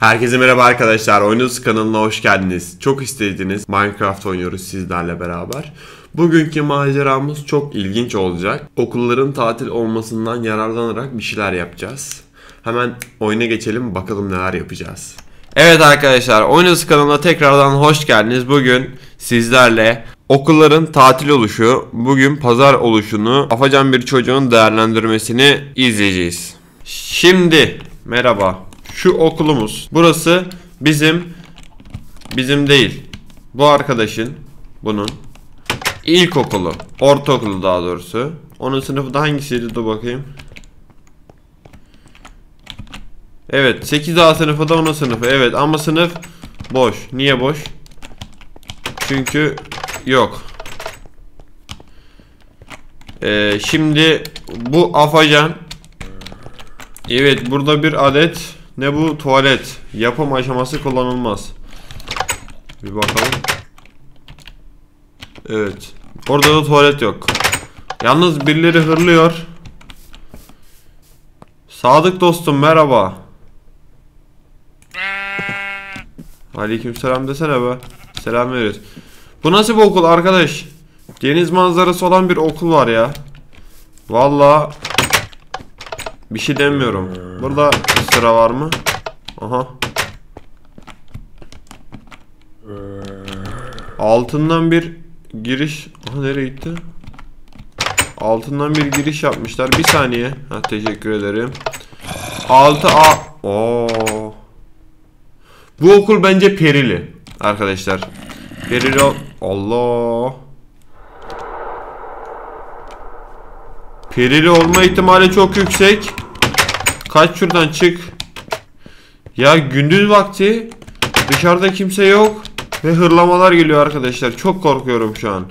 Herkese merhaba arkadaşlar. Oyunuz kanalına hoş geldiniz. Çok istediğiniz Minecraft oynuyoruz sizlerle beraber. Bugünkü maceramız çok ilginç olacak. Okulların tatil olmasından yararlanarak bir şeyler yapacağız. Hemen oyuna geçelim bakalım neler yapacağız. Evet arkadaşlar Oyunuz kanalına tekrardan hoş geldiniz. Bugün sizlerle okulların tatil oluşu, bugün pazar oluşunu, afacan bir çocuğun değerlendirmesini izleyeceğiz. Şimdi merhaba. Şu okulumuz. Burası bizim bizim değil. Bu arkadaşın bunun ilkokulu, ortaokulu daha doğrusu. Onun sınıfı da hangisiydi dur bakayım. Evet 8A sınıfı da onun sınıfı. Evet ama sınıf boş. Niye boş? Çünkü yok. Ee, şimdi bu afacan Evet burada bir adet ne bu tuvalet yapım aşaması kullanılmaz. Bir bakalım. Evet. Orada da tuvalet yok. Yalnız birileri hırlıyor. Sadık dostum merhaba. Aleykümselam desene be. Selam veriyoruz. Bu nasıl bir okul arkadaş? Deniz manzarası olan bir okul var ya. Vallahi bir şey demiyorum. Burada sıra var mı? Aha. Altından bir giriş. Aha nereye gitti? Altından bir giriş yapmışlar. Bir saniye. Ha teşekkür ederim. 6A. Oo. Bu okul bence perili arkadaşlar. Perili Allah. Perili olma ihtimali çok yüksek. Kaç şuradan çık. Ya gündüz vakti dışarıda kimse yok ve hırlamalar geliyor arkadaşlar. Çok korkuyorum şu an.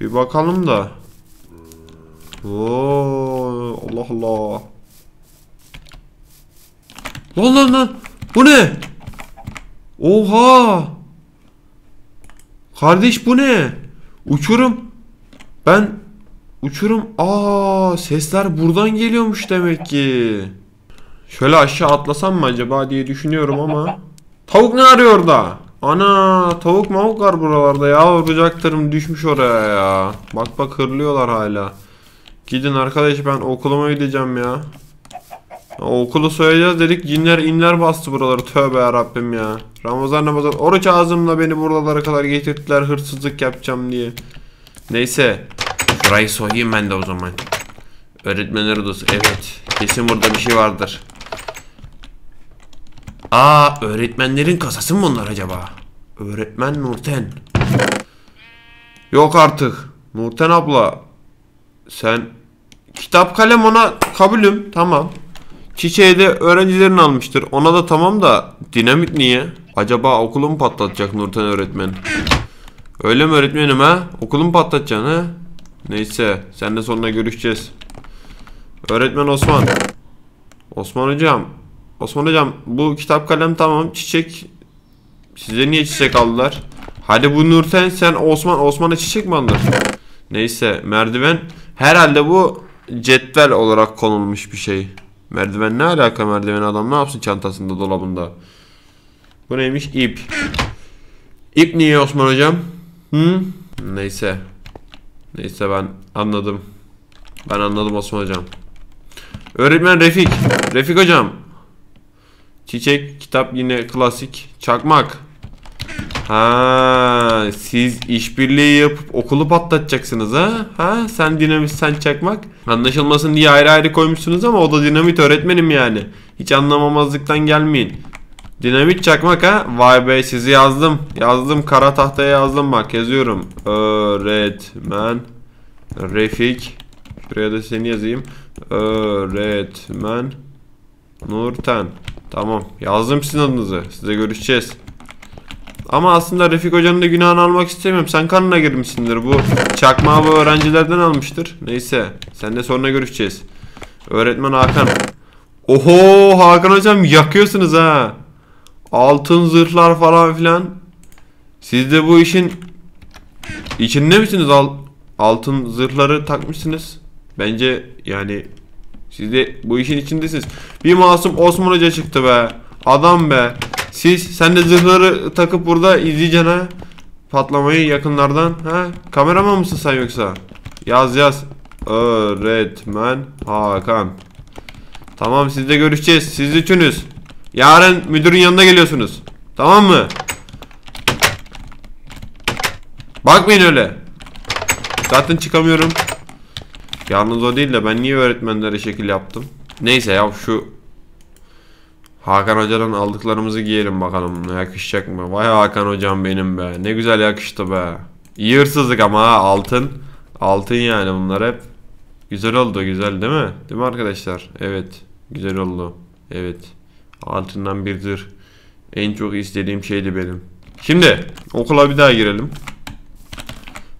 Bir bakalım da. Oo, Allah Allah. Lan lan lan. Bu ne? Oha. Kardeş bu ne? Uçurum. Ben uçurum. Aa sesler buradan geliyormuş demek ki. Şöyle aşağı atlasam mı acaba diye düşünüyorum ama. Tavuk ne arıyor orada? Ana tavuk mavuk var buralarda ya. Vuracaklarım düşmüş oraya ya. Bak bak hırlıyorlar hala. Gidin arkadaş ben okuluma gideceğim ya. Ya Okulu soyacağız dedik cinler inler bastı buraları tövbe yarabbim ya. Ramazan Ramazan oruç ağzımla beni buralara kadar getirdiler hırsızlık yapacağım diye. Neyse. Şurayı soyayım ben de o zaman. Öğretmenler odası evet. Kesin burada bir şey vardır. Aa öğretmenlerin kasası mı bunlar acaba? Öğretmen Nurten. Yok artık. Nurten abla. Sen kitap kalem ona kabulüm tamam. Çiçeği de öğrencilerin almıştır. Ona da tamam da dinamit niye? Acaba okulu mu patlatacak Nurten öğretmen? Öyle mi öğretmenim ha? Okulu mu patlatacaksın ha? Neyse seninle sonra görüşeceğiz. Öğretmen Osman. Osman hocam. Osman hocam bu kitap kalem tamam çiçek. Size niye çiçek aldılar? Hadi bu Nurten sen Osman Osman'a çiçek mi aldılar? Neyse merdiven. Herhalde bu cetvel olarak konulmuş bir şey. Merdiven ne alaka merdiven adam ne yapsın çantasında dolabında? Bu neymiş? İp. İp niye Osman hocam? Hı? Neyse. Neyse ben anladım. Ben anladım Osman hocam. Öğretmen Refik. Refik hocam. Çiçek, kitap yine klasik. Çakmak. Ha, siz işbirliği yapıp okulu patlatacaksınız ha? Ha, sen dinamit sen çakmak. Anlaşılmasın diye ayrı ayrı koymuşsunuz ama o da dinamit öğretmenim yani. Hiç anlamamazlıktan gelmeyin. Dinamit çakmak ha? Vay be sizi yazdım. Yazdım kara tahtaya yazdım bak yazıyorum. Öğretmen Refik. Şuraya da seni yazayım. Öğretmen Nurten. Tamam yazdım sizin adınızı. Size görüşeceğiz. Ama aslında Refik Hoca'nın da günahını almak istemiyorum. Sen kanına girmişsindir. Bu çakmağı bu öğrencilerden almıştır. Neyse. Seninle sonra görüşeceğiz. Öğretmen Hakan. Oho Hakan Hocam yakıyorsunuz ha. Altın zırhlar falan filan. Siz de bu işin içinde misiniz? Al, altın zırhları takmışsınız. Bence yani Siz de bu işin içindesiniz. Bir masum Osman Hoca çıktı be. Adam be. Siz sen de zırhları takıp burada izleyeceksin ha. Patlamayı yakınlardan. Ha? Kameraman mısın sen yoksa? Yaz yaz. Öğretmen Hakan. Tamam sizle görüşeceğiz. Siz üçünüz. Yarın müdürün yanına geliyorsunuz. Tamam mı? Bakmayın öyle. Zaten çıkamıyorum. Yalnız o değil de ben niye öğretmenlere şekil yaptım? Neyse ya şu Hakan Hoca'dan aldıklarımızı giyelim bakalım yakışacak mı? Vay Hakan Hocam benim be. Ne güzel yakıştı be. İyi hırsızlık ama ha altın. Altın yani bunlar hep. Güzel oldu güzel değil mi? Değil mi arkadaşlar? Evet. Güzel oldu. Evet. Altından bir zırh. En çok istediğim şeydi benim. Şimdi okula bir daha girelim.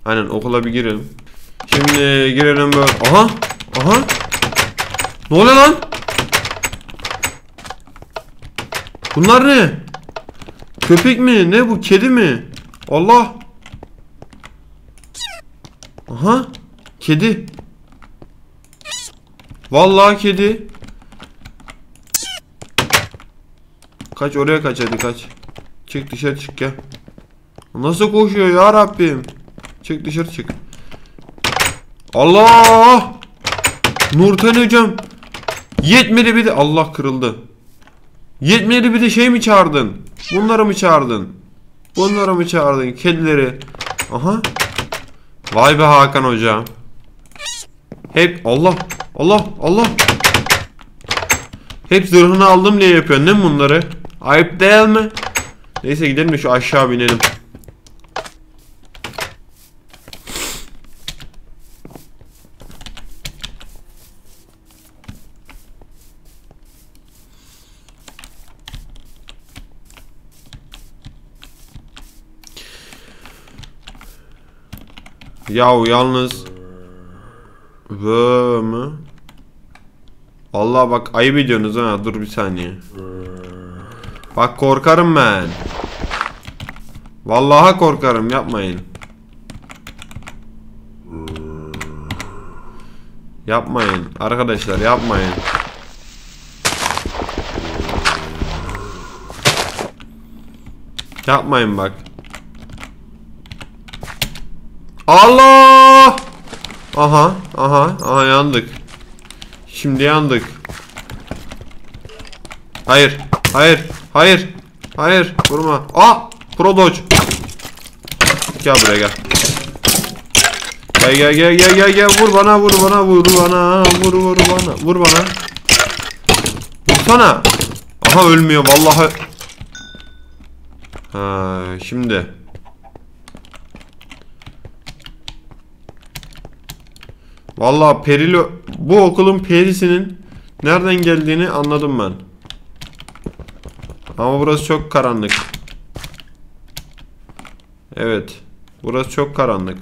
Aynen okula bir girelim. Şimdi girelim böyle. Aha! Aha! Ne oluyor lan? Bunlar ne? Köpek mi? Ne bu? Kedi mi? Allah! Aha! Kedi. Vallahi kedi. Kaç oraya kaç hadi kaç. Çık dışarı çık gel. Nasıl koşuyor ya Rabbim? Çık dışarı çık. Allah! Nurten hocam. Yetmedi bir de Allah kırıldı. Yetmedi bir de şey mi çağırdın? Bunları mı çağırdın? Bunları mı çağırdın? Kedileri. Aha. Vay be Hakan hocam. Hep Allah Allah Allah. Hep zırhını aldım diye yapıyorsun değil mi bunları? Ayıp değil mi? Neyse gidelim de şu aşağı binelim. Yahu yalnız Vö mü? Vallahi bak ayıp ediyorsunuz ha dur bir saniye. Bak korkarım ben. Vallahi korkarım yapmayın. Yapmayın arkadaşlar yapmayın. Yapmayın bak. Allah! Aha, aha, aha yandık. Şimdi yandık. Hayır, hayır, hayır, hayır, vurma. Aa, pro dodge. Gel buraya gel. Gel gel gel gel gel gel vur bana vur bana vur bana vur vur bana vur bana. Vursana. Aha ölmüyor vallahi. Ha şimdi. Vallahi perili bu okulun perisinin nereden geldiğini anladım ben. Ama burası çok karanlık. Evet. Burası çok karanlık.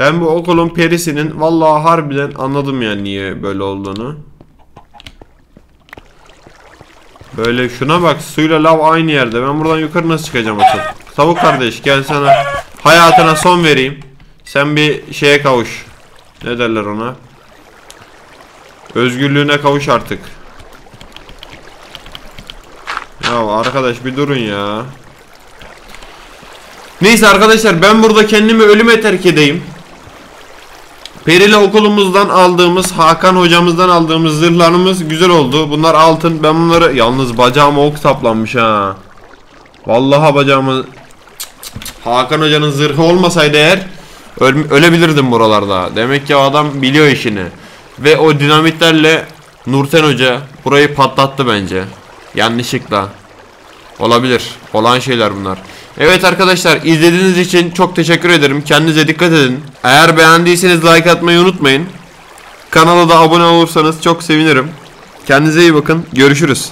Ben bu okulun perisinin vallahi harbiden anladım yani niye böyle olduğunu. Böyle şuna bak suyla lav aynı yerde. Ben buradan yukarı nasıl çıkacağım asıl? Tavuk kardeş gel sana hayatına son vereyim. Sen bir şeye kavuş. Ne derler ona? Özgürlüğüne kavuş artık. Ya arkadaş bir durun ya. Neyse arkadaşlar ben burada kendimi ölüme terk edeyim. Perili okulumuzdan aldığımız Hakan hocamızdan aldığımız zırhlarımız güzel oldu. Bunlar altın. Ben bunları yalnız bacağıma ok saplanmış ha. Vallahi bacağımı Hakan hocanın zırhı olmasaydı eğer öl- ölebilirdim buralarda. Demek ki o adam biliyor işini. Ve o dinamitlerle Nurten hoca burayı patlattı bence. Yanlışlıkla. Olabilir. Olan şeyler bunlar. Evet arkadaşlar izlediğiniz için çok teşekkür ederim. Kendinize dikkat edin. Eğer beğendiyseniz like atmayı unutmayın. Kanala da abone olursanız çok sevinirim. Kendinize iyi bakın. Görüşürüz.